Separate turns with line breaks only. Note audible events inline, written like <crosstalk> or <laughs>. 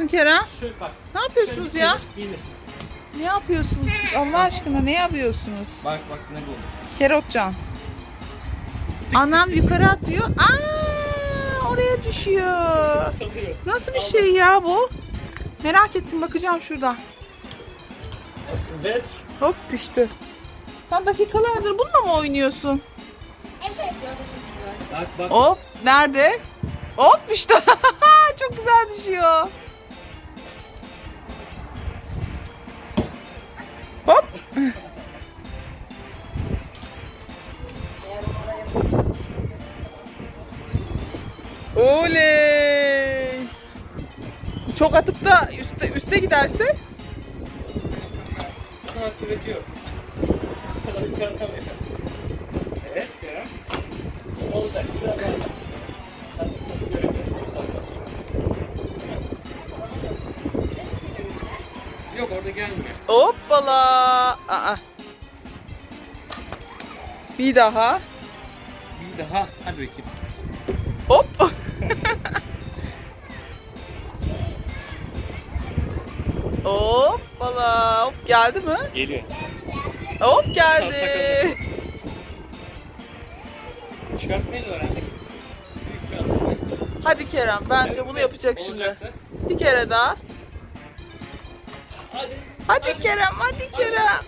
yapıyorsun Kerem?
Şöyle bak.
Ne yapıyorsunuz
şöyle
ya?
indir.
Ne yapıyorsunuz? Allah aşkına ne yapıyorsunuz?
Bak bak ne bu.
Kerotcan. Anam yukarı atıyor. Aa, oraya düşüyor. Nasıl bir şey ya bu? Merak ettim bakacağım şurada.
Evet.
Hop düştü. Sen dakikalardır bununla mı oynuyorsun?
Bak bak.
Hop nerede? Hop düştü. <laughs> Çok güzel düşüyor. Oley. Çok atıp da üste, üste giderse.
Evet ya. Olacak. Yok orada gelmiyor.
hoppala. Aa. Bir daha.
Bir daha. Hadi bakayım.
Hop. <laughs> Hoppala. Hop geldi mi?
Geliyor.
Hop geldi.
Çıkartmayı da öğrendik.
Hadi Kerem bence bunu yapacak şimdi. Bir kere daha.
Hadi.
Kerem hadi Kerem.